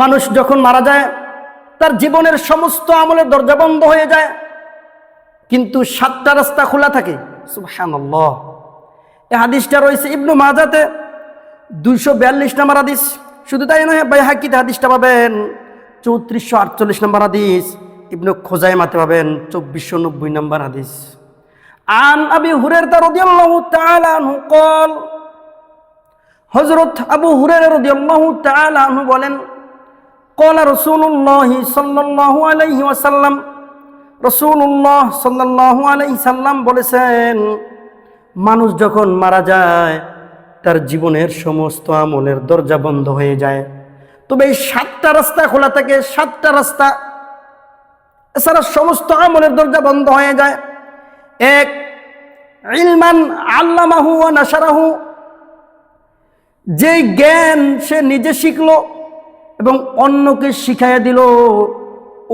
মানুষ যখন মারা যায়, তার জীবনের সমস্ত আমলের দরজা বন্ধ হয়ে যায়। কিন্তু সাতটা রাস্তা খোলা থাকে। হাদিসটা রয়েছে ইবনু মাজাতে। দুইশো বিয়াল্লিশ নাম্বার হাদিস। শুধু তাই নয় বাই হাকিতে হাদিসটা পাবেন। চৌত্রিশশো আটচল্লিশ নাম্বার হাদিস। ইবনু খোজাইমাতে পাবেন। চব্বিশশো নব্বই নাম্বার হাদিস। আন আবি হুরের তা রদিয়াল্লাহ কল আবু হুরের বলেন কলা রসুল্লাহি সাল্লাহ আলহি ওয়াসাল্লাম রসুল্লাহ সাল্লাহ আলহি সাল্লাম বলেছেন, মানুষ যখন মারা যায়, তার জীবনের সমস্ত আমলের দরজা বন্ধ হয়ে যায়। তবে এই সাতটা রাস্তা খোলা থাকে, সাতটা রাস্তা। এছাড়া সমস্ত আমলের দরজা বন্ধ হয়ে যায়। এক, ইলমান আল্লামাহু ও নাসারাহু। যে জ্ঞান সে নিজে শিখলো এবং অন্যকে শিখাইয়া দিল,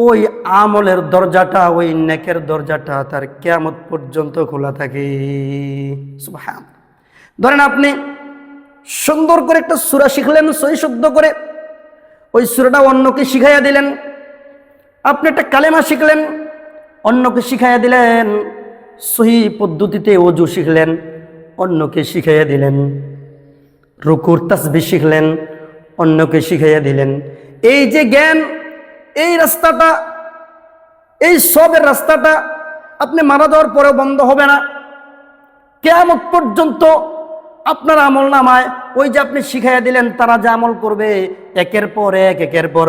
ওই আমলের দরজাটা, ওই নেকের দরজাটা তার কেয়ামত পর্যন্ত খোলা থাকে। ধরেন আপনি সুন্দর করে একটা সুরা শিখলেন সই শুদ্ধ করে। ওই সুরাটা অন্যকে শিখাইয়া দিলেন। আপনি একটা কালেমা শিখলেন, অন্যকে শিখাইয়া দিলেন। সহি পদ্ধতিতে অজু শিখলেন, অন্যকে শিখাইয়া দিলেন। রুকুর তাসবি শিখলেন অন্যকে শিখাইয়া দিলেন। এই যে জ্ঞান, এই রাস্তাটা, এই সবের রাস্তাটা আপনি মারা যাওয়ার পরেও বন্ধ হবে না। কেয়ামত পর্যন্ত আপনার আমল নামায় ওই যে আপনি শিখাইয়া দিলেন, তারা যে আমল করবে, একের পর এক, একের পর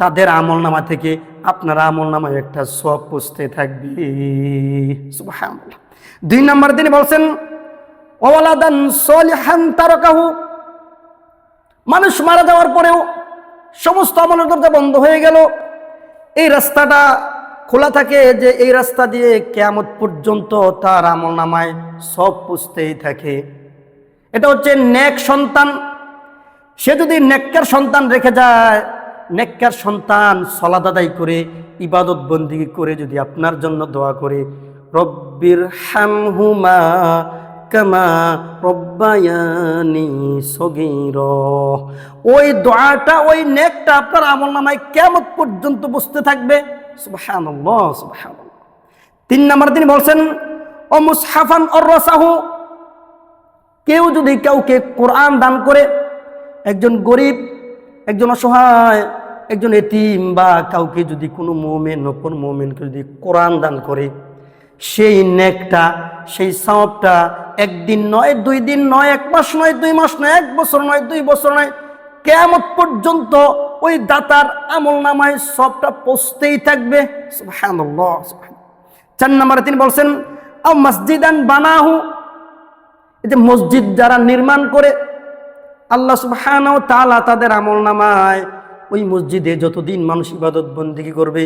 তাদের আমল নামা থেকে আপনার আমল নামায় একটা সব পুষতে থাকবে। দুই নম্বর তিনি বলছেন, ওয়ালাদান সলিহান তারকাহু মানুষ মারা যাওয়ার পরেও সমস্ত আমলের দরজা বন্ধ হয়ে গেল। এই রাস্তাটা খোলা থাকে যে এই রাস্তা দিয়ে কেয়ামত পর্যন্ত তার আমল নামায় সব পুষতেই থাকে। এটা হচ্ছে নেক সন্তান। সে যদি নেককার সন্তান রেখে যায়, নেককার সন্তান সলাদ আদায় করে, ইবাদত বন্দি করে যদি আপনার জন্য দোয়া করে রব্বির হামহুমা কামা রব্বায়ানি সগীর। ওই দোয়াটা, ওই নেকটা আপনার আমল নামায় কেমন পর্যন্ত বসতে থাকবে? তিন নম্বর তিনি বলছেন, ও মুসহাফান অর রসাহু কেউ যদি কাউকে কোরআন দান করে, একজন গরিব, একজন অসহায়, একজন এতিম বা কাউকে যদি কোনো মোমেন নকন মোমেনকে যদি কোরআন দান করে সেই নেকটা, সেই সাওয়াবটা একদিন নয়, দুই দিন নয়, এক মাস নয়, দুই মাস নয়, এক বছর নয়, দুই বছর নয় কেমন পর্যন্ত ওই দাতার আমল নামায় সবটা পৌঁছতেই থাকবে। চার নম্বরে তিনি বলছেন, আও মসজিদান বানাহু যে মসজিদ যারা নির্মাণ করে, আল্লাহ সুবহানাহু তাআলা তাদের আমল নামায়, ওই মসজিদে যতদিন মানুষ ইবাদত বন্দিগি করবে,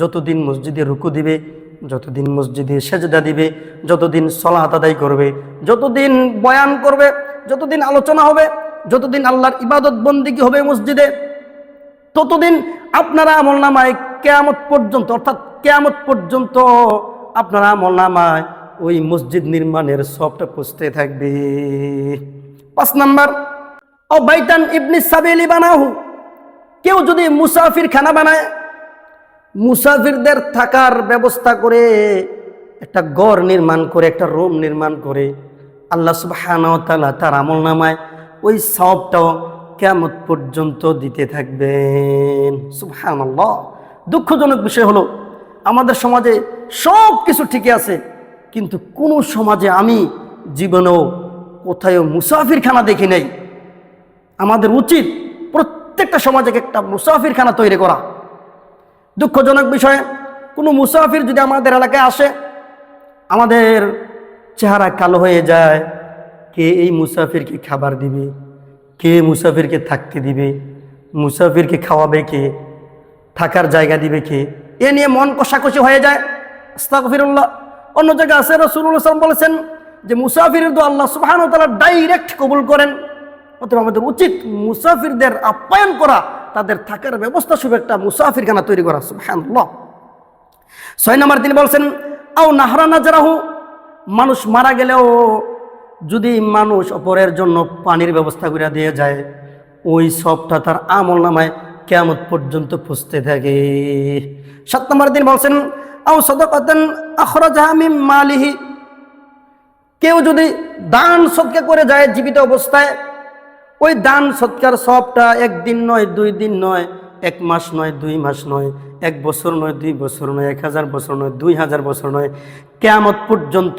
যতদিন মসজিদে রুকু দিবে যতদিন মসজিদে সেজদা দিবে, যতদিন সলাত আদায় করবে, যতদিন বয়ান করবে, যতদিন আলোচনা হবে, যতদিন আল্লাহর ইবাদত বন্দিগি হবে মসজিদে, ততদিন আপনারা আমল নামায় কেয়ামত পর্যন্ত, অর্থাৎ কেয়ামত পর্যন্ত আপনারা আমল নামায় ওই মসজিদ নির্মাণের সবটা পুষতে থাকবে। পাঁচ নাম্বার ও বাইটান ইবনি সাবেলি বানাহু। কেউ যদি মুসাফির খানা বানায় মুসাফিরদের থাকার ব্যবস্থা করে, একটা গড় নির্মাণ করে, একটা রুম নির্মাণ করে, আল্লাহ তাআলা তার আমল নামায় ওই সবটাও কেমন পর্যন্ত দিতে থাকবেন। সুবহানাল্লাহ। দুঃখজনক বিষয় হলো, আমাদের সমাজে সব কিছু ঠিকই আছে, কিন্তু কোনো সমাজে আমি জীবনেও কোথায়ও মুসাফিরখানা দেখি নাই। আমাদের উচিত প্রত্যেকটা সমাজে একটা মুসাফিরখানা তৈরি করা। দুঃখজনক বিষয়, কোনো মুসাফির যদি আমাদের এলাকায় আসে, আমাদের চেহারা কালো হয়ে যায়, কে এই মুসাফিরকে খাবার দিবে, কে মুসাফিরকে থাকতে দিবে, মুসাফিরকে খাওয়াবে কে, থাকার জায়গা দিবে কে, এ নিয়ে মন কষাকষি হয়ে যায়। আস্তাগফিরুল্লাহ। অন্য জায়গায় আছে সাল্লাম বলেছেন যে মুসাফিরের তো আল্লাহ সুবহান তালা ডাইরেক্ট কবুল করেন। অতএব আমাদের উচিত মুসাফিরদের আপ্যায়ন করা তাদের থাকার ব্যবস্থা শুভ একটা মুসাফিরখানা তৈরি করা, সুবহানাল্লাহ। ছয় নম্বর তিনি বলছেন, আও নাহরানা যারাহু মানুষ মারা গেলেও যদি মানুষ অপরের জন্য পানির ব্যবস্থা করে দিয়ে যায়, ওই সবটা তার আমল নামায় কেমত পর্যন্ত পুষতে থাকে। সাত নম্বর দিন বলছেন, আও সদকাতান আখরাজাহা মিন মালিহি কেউ যদি দান সৎকা করে যায় জীবিত অবস্থায় ওই দান সৎকার সবটা একদিন নয়, দুই দিন নয়, এক মাস নয়, দুই মাস নয়, এক বছর নয়, দুই বছর নয়, এক হাজার বছর নয়, দুই হাজার বছর নয়, কেয়ামত পর্যন্ত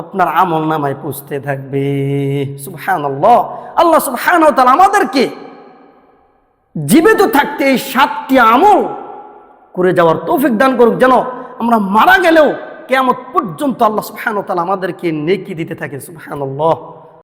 আপনার আমল নামায় পুষতে থাকবে। সুবহান আল্লাহ আল্লাহ সুবহান আমাদেরকে জীবিত থাকতে এই সাতটি আমল করে যাওয়ার তৌফিক দান করুক, যেন আমরা মারা গেলেও কেয়ামত পর্যন্ত আল্লাহ সুবহান তাআলা আমাদেরকে নেকি দিতে থাকে সুবহান আল্লাহ